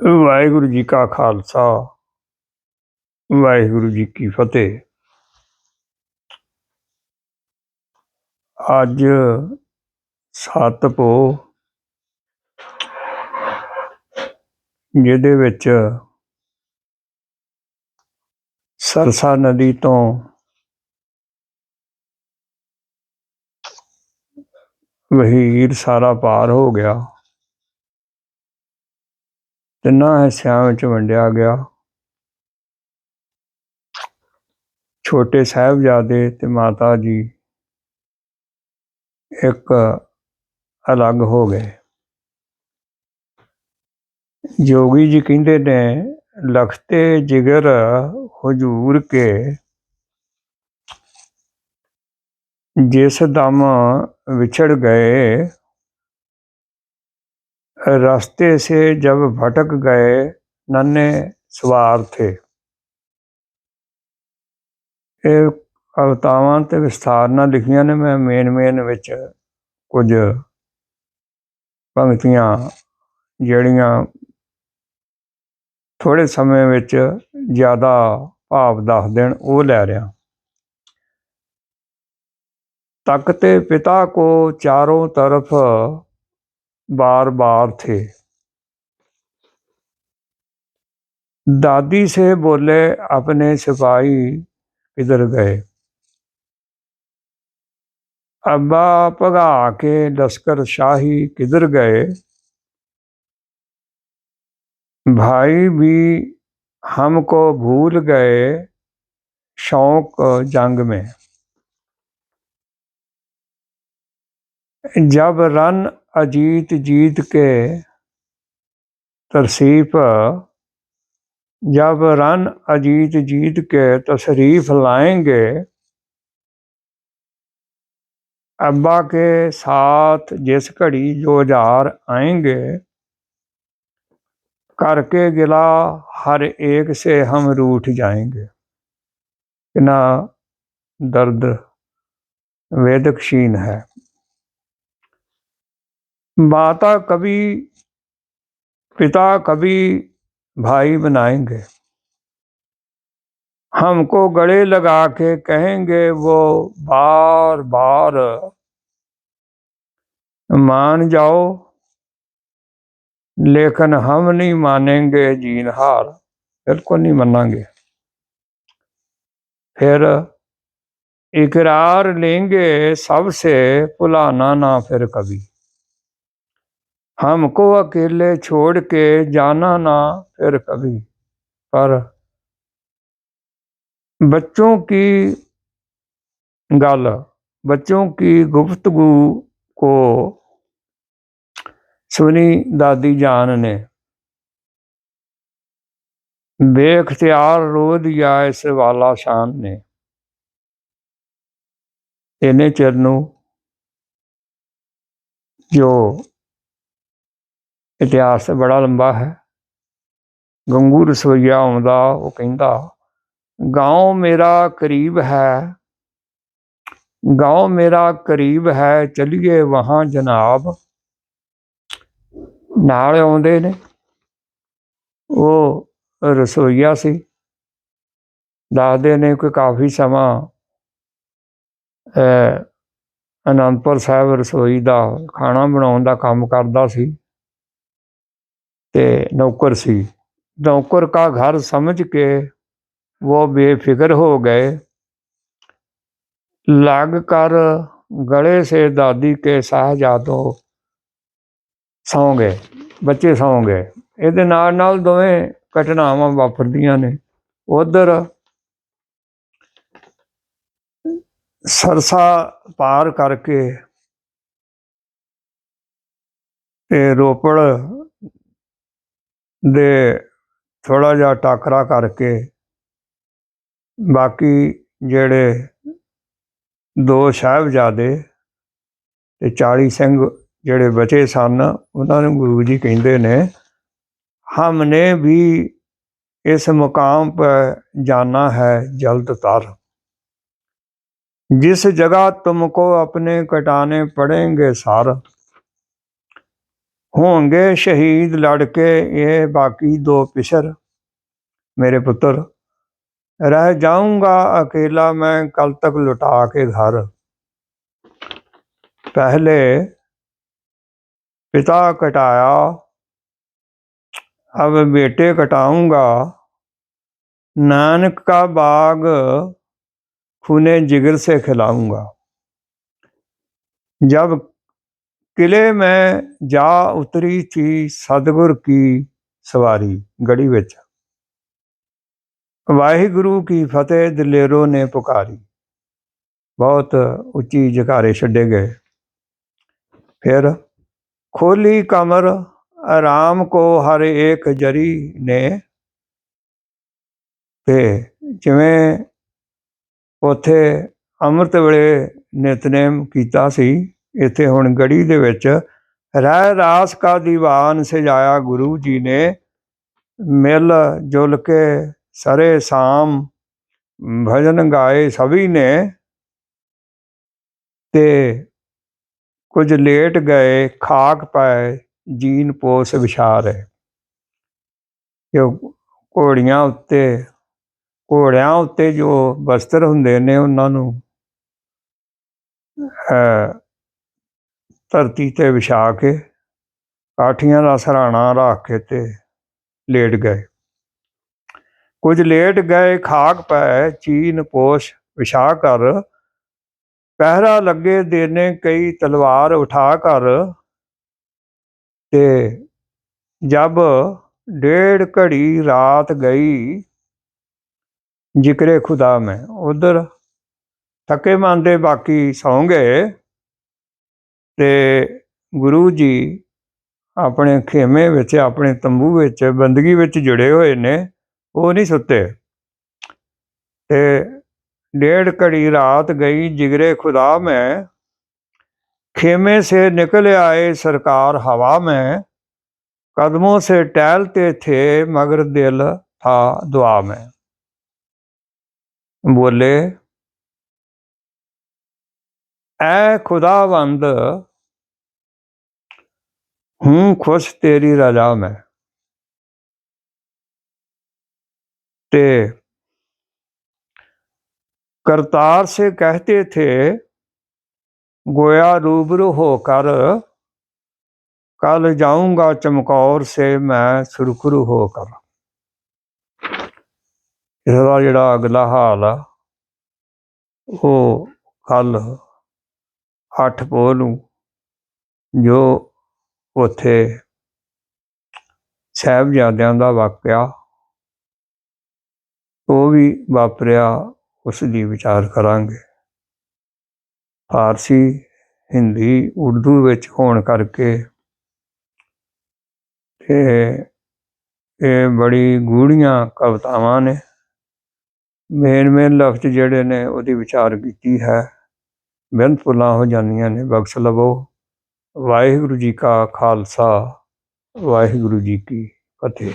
ਵਾਹਿਗੁਰੂ ਜੀ ਕਾ ਖਾਲਸਾ, ਵਾਹਿਗੁਰੂ ਜੀ ਕੀ ਫਤਿਹ। ਅੱਜ ਸੱਤ ਪੋ ਜਿਹਦੇ ਵਿੱਚ ਸਰਸਾ ਨਦੀ ਤੋਂ ਵਹੀਰ ਸਾਰਾ ਪਾਰ ਹੋ ਗਿਆ। ਤਿੰਨਾਂ ਹਿੱਸਿਆਂ ਵਿੱਚ ਵੰਡਿਆ ਗਿਆ। ਛੋਟੇ ਸਾਹਿਬਜ਼ਾਦੇ ਤੇ ਮਾਤਾ ਜੀ ਇੱਕ ਅਲੱਗ ਹੋ ਗਏ। ਜੋਗੀ ਜੀ ਕਹਿੰਦੇ ਨੇ, ਲਖਤੇ ਜਿਗਰ ਹਜੂਰ ਕੇ, ਜਿਸ ਦਮ ਵਿਛੜ ਗਏ रास्ते से जब भटक गए नन्हे ਸਵਾਰ ਥੇ ਇਹ ਕਵਿਤਾਵਾਂ ਤੇ ਵਿਸਥਾਰ ਨਾਲ ਲਿਖੀਆਂ ਨੇ ਮੈਂ ਮੇਨ ਮੇਨ ਵਿੱਚ ਕੁਝ ਪੰਕਤੀਆਂ ਜਿਹੜੀਆਂ ਥੋੜੇ ਸਮੇਂ ਵਿੱਚ ਜ਼ਿਆਦਾ ਭਾਵ ਦੱਸ ਦੇਣ ਉਹ ਲੈ ਰਿਹਾ ਤਖਤੇ ਪਿਤਾ ਕੋ ਚਾਰੋਂ ਤਰਫ بار بار تھے۔ دادی سے بولے، اپنے سپاہی کدھر گئے؟ ابا پگا کے لشکر شاہی کدھر گئے؟ بھائی بھی ہم کو بھول گئے شوق جنگ میں۔ جب رن अजीत जीत के तरसीफ जब रन अजीत जीत के तशरीफ लाएंगे अब्बा के साथ जिस घड़ी जो जार आएंगे करके गिला हर एक से हम रूठ जाएंगे कितना दर्द वेदकशीन है ماتا کبھی پتا کبھی بھائی بنائیں گے ہم کو گڑے لگا کے کہیں گے وہ بار بار مان جاؤ لیکن ہم نہیں مانیں گے جین ہار بالکل نہیں مانیں گے پھر اقرار لیں گے سب سے پلانا نہ پھر کبھی हमको अकेले छोड़ के जाना ना फिर कभी पर बच्चों की गल बच्चों की गुफ्तगु को सुनी दादी जान ने बेख्तियार रो दिया इस वाला शान ने इन्हें चिर ਨੂੰ ਜੋ ਇਤਿਹਾਸ ਬੜਾ ਲੰਬਾ ਹੈ ਗੰਗੂ ਰਸੋਈਆ ਆਉਂਦਾ ਉਹ ਕਹਿੰਦਾ گاؤں ਮੇਰਾ ਕਰੀਬ ਹੈ گاؤں ਮੇਰਾ ਕਰੀਬ ਹੈ ਚਲਿਏ ਵਹਾਂ ਜਨਾਬ ਨਾਲ ਆਉਂਦੇ ਨੇ ਉਹ ਰਸੋਈਆ ਸੀ ਦੱਸਦੇ ਨੇ ਕਿ ਕਾਫੀ ਸਮਾਂ ਅਨੰਦਪੁਰ ਸਾਹਿਬ ਰਸੋਈ ਦਾ ਖਾਣਾ ਬਣਾਉਣ ਦਾ ਕੰਮ ਕਰਦਾ ਸੀ ਤੇ ਨੌਕਰ ਸੀ नौकर का घर समझ के वो बेफिक्र हो गए लग कर गले से दादी के साहजादों ਸੌਂ ਗਏ ਬੱਚੇ ਸੌਂ ਗਏ ਇਹਦੇ ਨਾਲ ਨਾਲ ਦੋਵੇਂ ਘਟਨਾਵਾਂ ਵਾਪਰਦੀਆਂ ਨੇ ਉਧਰ ਸਰਸਾ ਪਾਰ ਕਰਕੇ ਤੇ ਰੋਪੜ ਦੇ ਥੋੜਾ ਜਿਹਾ ਟਾਕਰਾ ਕਰਕੇ ਬਾਕੀ ਜਿਹੜੇ ਦੋ ਸਾਹਿਬਜ਼ਾਦੇ ਤੇ 40 ਸਿੰਘ ਜਿਹੜੇ ਬਚੇ ਸਨ, ਉਹਨਾਂ ਨੂੰ ਗੁਰੂ ਜੀ ਕਹਿੰਦੇ ਨੇ, ਹਮਨੇ ਵੀ ਇਸ ਮੁਕਾਮ ਪਰ ਜਾਣਾ ਹੈ ਜਲਦ ਤਰ। ਜਿਸ ਜਗ੍ਹਾ ਤੁਮਕੋ ਆਪਣੇ ਕਟਾਣੇ ਪੜेंगे ਸਾਰ ہوں گے شہید لڑکے یہ باقی دو پسر میرے پتر رہ جاؤں گا اکیلا میں کل تک لٹا کے گھر پہلے پتا کٹایا اب بیٹے کٹاؤں گا نانک کا باغ خونے جگر سے کھلاؤں گا جب ਕਿਲੇ ਮੈਂ ਜਾ ਉਤਰੀ ਚੀ ਸਤਗੁਰ ਕੀ ਸਵਾਰੀ ਗੜੀ ਵਿੱਚ। ਵਾਹਿਗੁਰੂ ਕੀ ਫਤਿਹ ਦਲੇਰੋ ਨੇ ਪੁਕਾਰੀ। ਬਹੁਤ ਉੱਚੀ ਜਕਾਰੇ ਛੱਡੇ ਗਏ। ਫਿਰ ਖੋਲੀ ਕਮਰ ਆਰਾਮ ਕੋ ਹਰ ਇੱਕ ਜਰੀ ਨੇ। ਤੇ ਜਿਵੇਂ ਉਥੇ ਅੰਮ੍ਰਿਤ ਵੇਲੇ ਨਿਤਨੇਮ ਕੀਤਾ ਸੀ ਇੱਥੇ ਹੁਣ ਗੜੀ ਦੇ ਵਿੱਚ ਰਹਿ ਰਾਸ ਕਾ ਦੀਵਾਨ ਸਜਾਇਆ ਗੁਰੂ ਜੀ ਨੇ। ਮਿਲ ਜੁਲ ਕੇ ਸਰੇ ਸਾਮ, ਭਜਨ ਗਾਏ ਸਭੀ ਨੇ। ਤੇ ਕੁਝ ਲੇਟ ਗਏ, ਖਾਕ ਪਏ ਜੀਨ ਪੋਸ ਵਿਸ਼ਾਰ ਕਿ ਘੋੜੀਆਂ ਉੱਤੇ, ਘੋੜਿਆਂ ਉੱਤੇ ਜੋ ਵਸਤਰ ਹੁੰਦੇ ਨੇ ਉਹਨਾਂ ਨੂੰ ਧਰਤੀ ਤੇ ਵਿਛਾ ਕੇ ਕਾਠੀਆਂ ਦਾ ਸਰਾਣਾ ਰੱਖ ਕੇ ਤੇ ਲੇਟ ਗਏ। ਕੁਝ ਲੇਟ ਗਏ, ਖਾਕ ਪੈ, ਚੀਨ ਪੋਸ਼ ਵਿਛਾ ਕਰ। ਪਹਿਰਾ ਲੱਗੇ ਦੇਨੇ ਕਈ ਤਲਵਾਰ ਉਠਾ ਕਰ। ਤੇ ਜਬ ਡੇਢ ਘੜੀ ਰਾਤ ਗਈ, ਜ਼ਿਕਰੇ ਖੁਦਾ ਮੈਂ, ਉਧਰ ਥੱਕੇ ਮੰਦੇ ਬਾਕੀ ਸੌਂ ਗਏ। ਤੇ ਗੁਰੂ ਜੀ ਆਪਣੇ ਖੇਮੇ ਵਿੱਚ ਆਪਣੇ ਤੰਬੂ ਵਿੱਚ ਬੰਦਗੀ ਵਿੱਚ ਜੁੜੇ ਹੋਏ ਨੇ ਉਹ ਨਹੀਂ ਸੁੱਤੇ ਤੇ डेढ़ कड़ी रात गई जिगरे खुदा में खेमे से निकल आए सरकार हवा में कदमों से टहलते थे मगर दिल था दुआ में बोले اے خدا بند ہوں خوش تیری رضا میں تے کرتار سے کہتے تھے گویا روبرو ہو کر کل جاؤں گا چمکور سے میں سرخرو ہو کر اس کا جڑا اگلا حال ہے وہ کل ਅੱਠ ਪੋਹ ਨੂੰ, ਜੋ ਉੱਥੇ ਸਾਹਿਬਜ਼ਾਦਿਆਂ ਦਾ ਵਾਕਿਆ, ਉਹ ਵੀ ਵਾਪਰਿਆ, ਉਸ ਦੀ ਵਿਚਾਰ ਕਰਾਂਗੇ। ਫਾਰਸੀ, ਹਿੰਦੀ, ਉਰਦੂ ਵਿੱਚ ਹੋਣ ਕਰਕੇ ਤੇ ਇਹ ਬੜੀ ਗੂੜੀਆਂ ਕਵਿਤਾਵਾਂ ਨੇ। ਮੇਨ ਮੇਨ ਲਫ਼ਜ਼ ਜਿਹੜੇ ਨੇ, ਉਹਦੀ ਵਿਚਾਰ ਕੀਤੀ ਹੈ। ਮਿਹਨਤ ਭੁੱਲਾਂ ਹੋ ਜਾਂਦੀਆਂ ਨੇ, ਬਖਸ਼ ਲਵੋ। ਵਾਹਿਗੁਰੂ ਜੀ ਕਾ ਖਾਲਸਾ, ਵਾਹਿਗੁਰੂ ਜੀ ਕੀ ਫਤਿਹ।